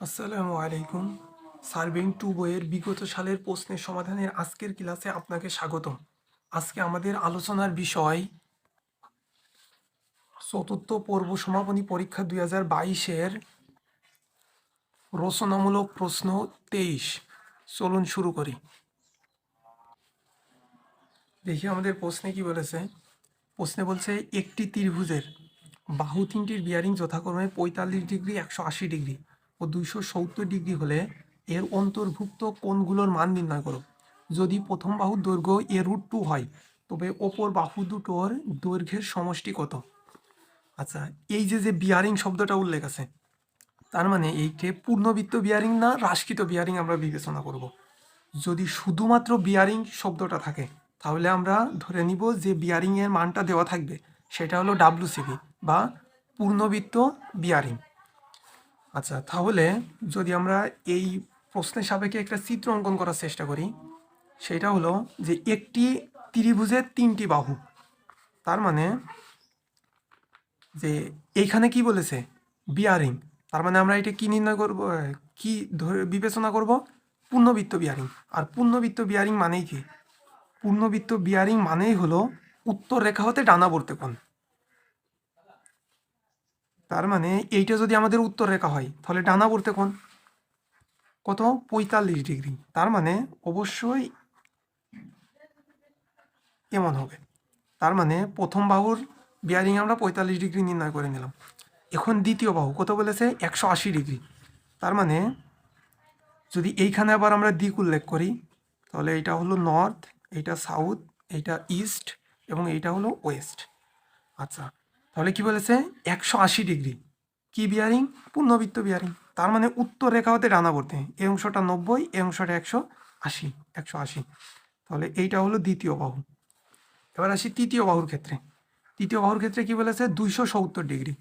আসসালামু আলাইকুম। Serving two বইয়ের বিগত সালের প্রশ্নের সমাধানের আজকের ক্লাসে আপনাকে স্বাগতম। আজকে আমাদের আলোচনার বিষয় চতুর্থ পর্ব সমাপনী পরীক্ষা দুই হাজার বাইশের রচনামূলক প্রশ্ন তেইশ। চলুন শুরু করি। দেখি আমাদের প্রশ্নে কি বলেছে। প্রশ্নে বলছে, একটি ত্রিভুজের বাহু তিনটির বিয়ারিং যথাক্রমে পঁয়তাল্লিশ ডিগ্রি, একশো আশি ডিগ্রি। ও দুইশো সত্তর ডিগ্রি হলে এর অন্তর্ভুক্ত কোণগুলোর মান নির্ণয় করো। যদি প্রথম বাহুর দৈর্ঘ্য এ রুট টু হয়, তবে ওপর বাহু দুটোর দৈর্ঘ্যের সমষ্টি কত? আচ্ছা এই যে যে বিয়ারিং শব্দটা উল্লেখ আছে, তার মানে এইকে পূর্ণবৃত্ত বিয়ারিং না রাশকৃত বিয়ারিং আমরা বিবেচনা করব। যদি শুধুমাত্র বিয়ারিং শব্দটা থাকে, তাহলে আমরা ধরে নিব যে বিয়ারিংয়ের মানটা দেওয়া থাকবে, সেটা হলো ডাব্লুসিবি বা পূর্ণবৃত্ত বিয়ারিং আচ্ছা তাহলে যদি আমরা এই প্রশ্নের সাপেক্ষে একটা চিত্র অঙ্কন করার চেষ্টা করি, সেটা হলো যে একটি ত্রিভুজের তিনটি বাহু, তার মানে যে এইখানে কি বলেছে? বিয়ারিং তার মানে আমরা এটা কি নির্ণয় করব কি ধরে বিবেচনা করব? পূর্ণবৃত্ত বিয়ারিং আর পূর্ণবৃত্ত বিয়ারিং মানেই কি? পূর্ণবৃত্ত বিয়ারিং মানেই হলো উত্তর রেখা হতে ডানাবর্তে কোণ তার মানে এইটা যদি আমাদের উত্তর রেখা হয়, তাহলে ডানাবর্তে কোণ? কত? পঁয়তাল্লিশ ডিগ্রি। তার মানে অবশ্যই এমন হবে। তার মানে প্রথম বাহুর বিয়ারিং আমরা পঁয়তাল্লিশ ডিগ্রি নির্ণয় করে নিলাম। এখন দ্বিতীয় বাহু কত বলেছে? একশো আশি ডিগ্রি। তার মানে যদি এইখানে আবার আমরা দিক উল্লেখ করি, তাহলে এইটা হলো নর্থ এইটা সাউথ এইটা ইস্ট এবং এইটা হলো ওয়েস্ট। আচ্ছা তাহলে কি বলেছে? একশো আশি ডিগ্রি। কি বিয়ারিং পূর্ণবৃত্ত বিয়ারিং তার মানে উত্তর রেখা হতে ডানা পড়তে। এই অংশটা নব্বই, এই অংশটা একশো আশি একশো আশি। তাহলে এইটা হলো দ্বিতীয় বাহু। এবার আসি তৃতীয় বাহুর ক্ষেত্রে। তৃতীয় বাহুর ক্ষেত্রে কি বলেছে? দুইশো সত্তর ডিগ্রি।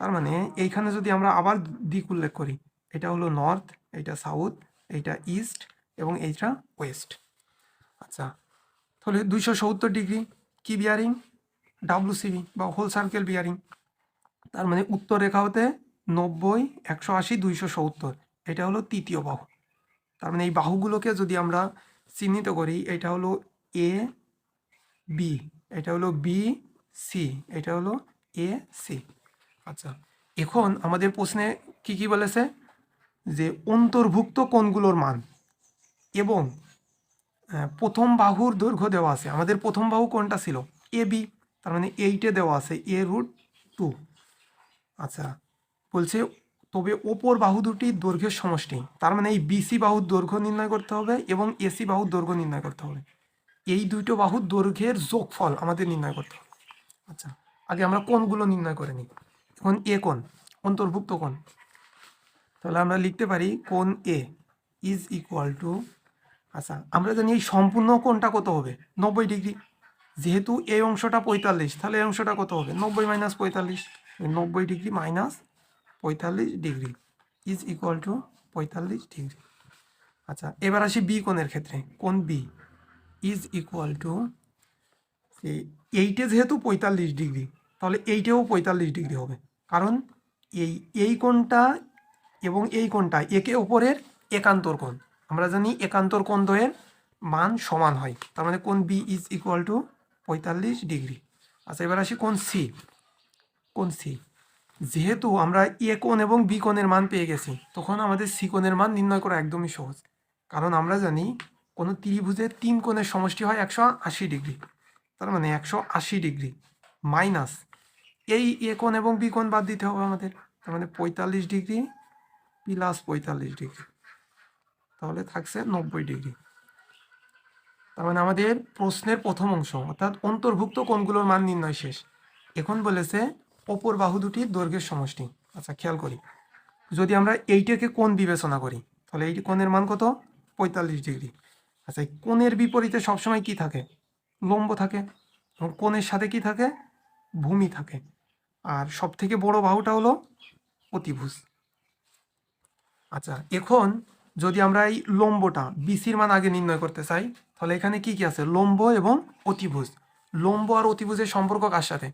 তার মানে এইখানে যদি আমরা আবার দিক উল্লেখ করি, এটা হলো নর্থ এইটা সাউথ এইটা ইস্ট এবং এইটা ওয়েস্ট আচ্ছা তাহলে দুইশো সত্তর ডিগ্রি। কি বিয়ারিং ডাব্লুসিবি বা হোল সার্কেল বিয়ারিং তার মানে উত্তর রেখা হতে নব্বই, একশো আশি, দুইশো সত্তর। এটা হলো তৃতীয় বাহু। তার মানে এই বাহুগুলোকে যদি আমরা চিহ্নিত করি, এটা হলো এ বি এটা হলো বি সি এটা হলো এ সি আচ্ছা এখন আমাদের প্রশ্নে কি কি বলেছে? যে অন্তর্ভুক্ত কোণগুলোর মান এবং প্রথম বাহুর দৈর্ঘ্য দেওয়া আছে। আমাদের প্রথম বাহু কোনটা ছিল? এ বি তার মানে এইটে দেওয়া আছে, এ রুট টু আচ্ছা বলছে তবে ওপর বাহু দুটি দৈর্ঘ্যের সমষ্টি, তার মানে এই বিসি বাহুর দৈর্ঘ্য নির্ণয় করতে হবে এবং এসি বাহুর দৈর্ঘ্য নির্ণয় করতে হবে। এই দুটো বাহুর দৈর্ঘ্যের যোগফল আমাদের নির্ণয় করতে হবে। আচ্ছা আগে আমরা কোণগুলো নির্ণয় করে নিই। এখন এ কোণ, অন্তর্ভুক্ত কোণ। তাহলে আমরা লিখতে পারি কোণ এ ইজ ইকুয়াল টু আচ্ছা আমরা জানি এই সম্পূর্ণ কোণটা কত হবে? নব্বই ডিগ্রি। যেহেতু এই অংশটা পঁয়তাল্লিশ, তাহলে এই অংশটা কত হবে? নব্বই মাইনাস পঁয়তাল্লিশ নব্বই ডিগ্রি মাইনাস পঁয়তাল্লিশ ডিগ্রি ইজ ইকুয়াল টু পঁয়তাল্লিশ ডিগ্রি আচ্ছা এবার আসি বি কোণের ক্ষেত্রে। কোন বি ইজ ইকুয়াল টু এইটে যেহেতু পঁয়তাল্লিশ ডিগ্রি তাহলে এইটেও পঁয়তাল্লিশ ডিগ্রি হবে। কারণ এই এই কোণটা এবং এই কোণটা একে অপরের একান্তর কোণ। আমরা জানি একান্তর কোণ দ্বয়ের মান সমান হয়। তার মানে কোন বি ইজ ইকুয়াল টু পঁয়তাল্লিশ ডিগ্রি। আচ্ছা এবার আসি কোণ সি কোণ সি যেহেতু আমরা এ কোণ এবং বি কোণের মান পেয়ে গেছি, তখন আমাদের সি কোণের মান নির্ণয় করা একদমই সহজ। কারণ আমরা জানি কোনো ত্রিভুজের তিন কোণের সমষ্টি হয় একশো আশি ডিগ্রি। তার মানে একশো আশি ডিগ্রি মাইনাস এই এ কোণ এবং বি কোণ বাদ দিতে হবে আমাদের। তার মানে পঁয়তাল্লিশ ডিগ্রি প্লাস পঁয়তাল্লিশ ডিগ্রি। তাহলে থাকছে নব্বই ডিগ্রি। তার মানে আমাদের প্রশ্নের প্রথম অংশ, অর্থাৎ অন্তর্ভুক্ত কোনগুলোর মান নির্ণয় শেষ। এখন বলেছে অপর বাহু দুটির দৈর্ঘ্যের সমষ্টি। আচ্ছা খেয়াল করি। যদি আমরা এইটাকে কোন বিবেচনা করি, তাহলে এই কোণের মান কত? পঁয়তাল্লিশ ডিগ্রি। আচ্ছা এই কোণের বিপরীতে সবসময় কি থাকে? লম্ব থাকে। এবং কোণের সাথে কি থাকে? ভূমি থাকে। আর সব থেকে বড় বাহুটা হলো অতিভুজ। আচ্ছা এখন যদি আমরা এই লম্বটা বিসির মান আগে নির্ণয় করতে চাই, তাহলে এখানে কি কি আছে? লম্ব এবং অতিভুজ। লম্ব আর অতিভুজের সম্পর্ক কার সাথে?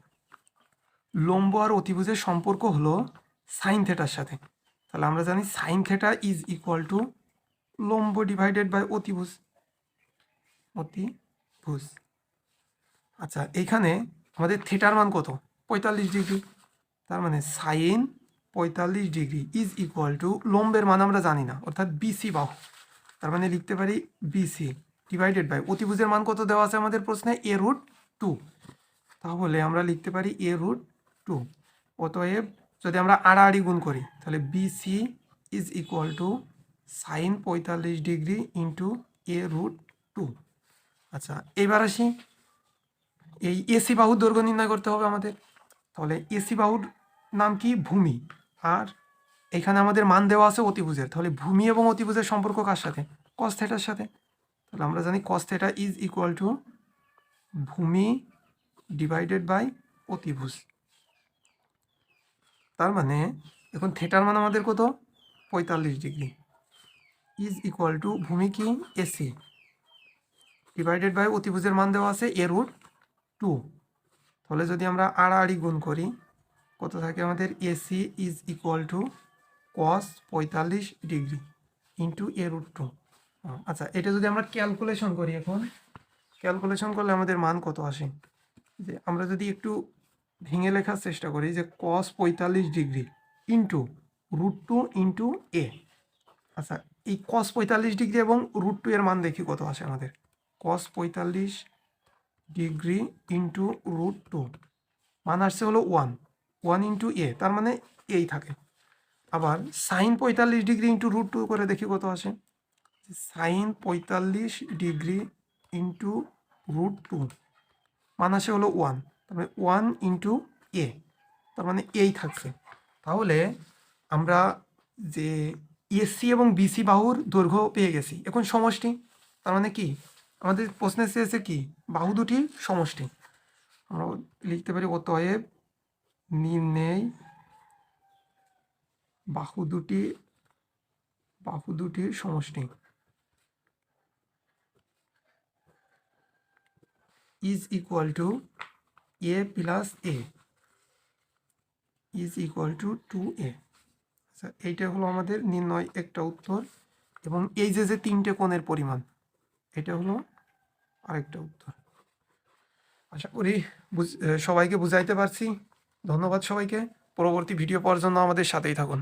লম্ব আর অতিভুজের সম্পর্ক হলো সাইন থেটার সাথে। তাহলে আমরা জানি sine theta is equal to লম্ব ডিভাইডেড বাই অতিভুজ। অতিভুজ। আচ্ছা এইখানে আমাদের থেটার মান কত? পঁয়তাল্লিশ ডিগ্রি। তার মানে সাইন পঁয়তাল্লিশ ডিগ্রি ইজ ইকুয়াল টু লম্বের মান আমরা জানি না, অর্থাৎ বিসি বাহু। তার মানে লিখতে পারি বিসি ডিভাইডেড বাই অতিভুজের মান কত দেওয়া আছে আমাদের প্রশ্নে? এ রুট টু তাহলে আমরা লিখতে পারি এ রুট টু অতএব যদি আমরা আড়াআড়ি গুণ করি, তাহলে BC is equal to sine পঁয়তাল্লিশ degree into A root two আচ্ছা এবার আসি। এই এসি বাহুর দৈর্ঘ্য নির্ণয় করতে হবে আমাদের। তাহলে এসি বাহুর নাম কি? ভূমি। আর এখানে আমাদের মান দেওয়া আছে অতিভুজের। তাহলে ভূমি এবং অতিভুজের সম্পর্ক কার সাথে? কস থেটার সাথে। তাহলে আমরা জানি cos theta is equal to ভূমি ডিভাইডেড বাই অতিভুজ। তার মানে এখন থেটার মান আমাদের কত? পঁয়তাল্লিশ ডিগ্রি। ইজ ইকুয়াল টু ভূমি কি? এসি ডিভাইডেড বাই অতিভুজের মান দেওয়া আছে এ রুট টু তাহলে যদি আমরা আড়াআড়ি গুণ করি কত থাকে আমাদের? AC is equal to cos পঁয়তাল্লিশ degree into A root two আচ্ছা এটা যদি আমরা ক্যালকুলেশন করি এখন ক্যালকুলেশন করলে আমাদের মান কত আসে? যে আমরা যদি একটু ভেঙে লেখার চেষ্টা করি যে কস পঁয়তাল্লিশ degree into root two into A আচ্ছা এই কস পঁয়তাল্লিশ ডিগ্রি এবং রুট টু এর মান দেখি কত আসে আমাদের? কস পঁয়তাল্লিশ ডিগ্রি ইন্টু রুট টু মান আসছে হলো ওয়ান ওয়ান ইন্টু এ, তার মানে এই থাকে। আবার সাইন পঁয়তাল্লিশ ডিগ্রি ইন্টু রুট টু করে দেখি কত আসে। সাইন পঁয়তাল্লিশ ডিগ্রি ইন্টু রুট টু, মান আসে হলো ওয়ান, তার মানে ওয়ান ইন্টু এ, তার মানে এই থাকছে। তাহলে আমরা যে এসসি এবং বিসি বাহুর দৈর্ঘ্য পেয়ে গেছি, এখন সমষ্টি, তার মানে কি? আমাদের প্রশ্নে চেয়েছে কি? বাহু দুটি সমষ্টি। আমরা লিখতে পারি অতএব নির্ণয় বাহু দুটি, বাহু দুটির সমষ্টি। Is equal to A plus A is equal to two A আচ্ছা এইটা হলো আমাদের নির্ণয় একটা উত্তর এবং এই যে যে তিনটে কোণের পরিমাণ, এটা হলো আরেকটা উত্তর। আশা করি সবাইকে বুঝাইতে পারছি? ধন্যবাদ সবাইকে। পরবর্তী ভিডিও পাওয়ার জন্য আমাদের সাথেই থাকুন।